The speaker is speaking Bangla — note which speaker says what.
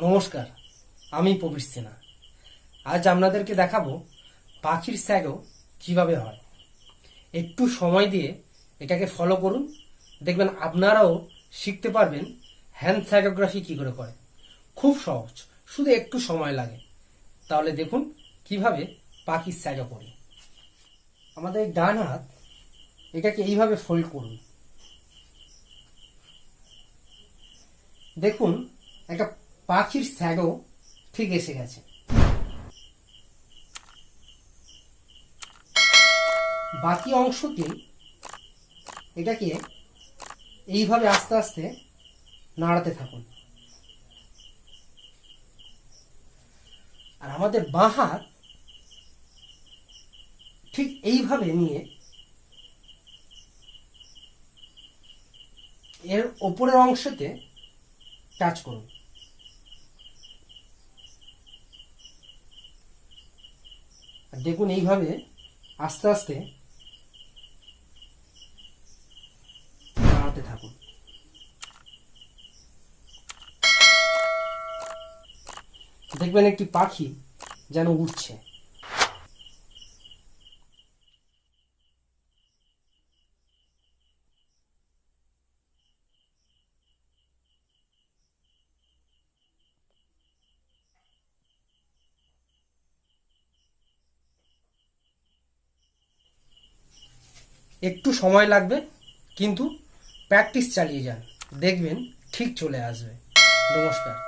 Speaker 1: নমস্কার, আমি প্রবীর সিনহা আজ আপনাদেরকে দেখাবো পাখির স্যাগও কীভাবে হয়। একটু সময় দিয়ে এটাকে ফলো করুন। দেখবেন আপনারাও শিখতে পারবেন হ্যান্ড স্যাগোগ্রাফি কি করে করে। খুব সহজ, শুধু একটু সময় লাগে। তাহলে দেখুন কীভাবে পাখির স্যাগো করি। আমাদের ডান হাত, এটাকে এইভাবে ফোল্ড করুন। দেখুন, একটা পাখির স্যাগও ঠিক এসে গেছে। বাকি অংশটি এটাকে এইভাবে আস্তে আস্তে নাড়াতে থাকুন। আর আমাদের বাঁ হাত ঠিক এইভাবে নিয়ে এর ওপরের অংশতে টাচ করুন। দেখুন এইভাবে আস্তে আস্তে নাড়াতে থাকুন। দেখবেন একটি পাখি যেন উঠছে একটু সময় লাগবে কিন্তু প্র্যাকটিস চালিয়ে যান। দেখবেন ঠিক চলে আসবে। নমস্কার।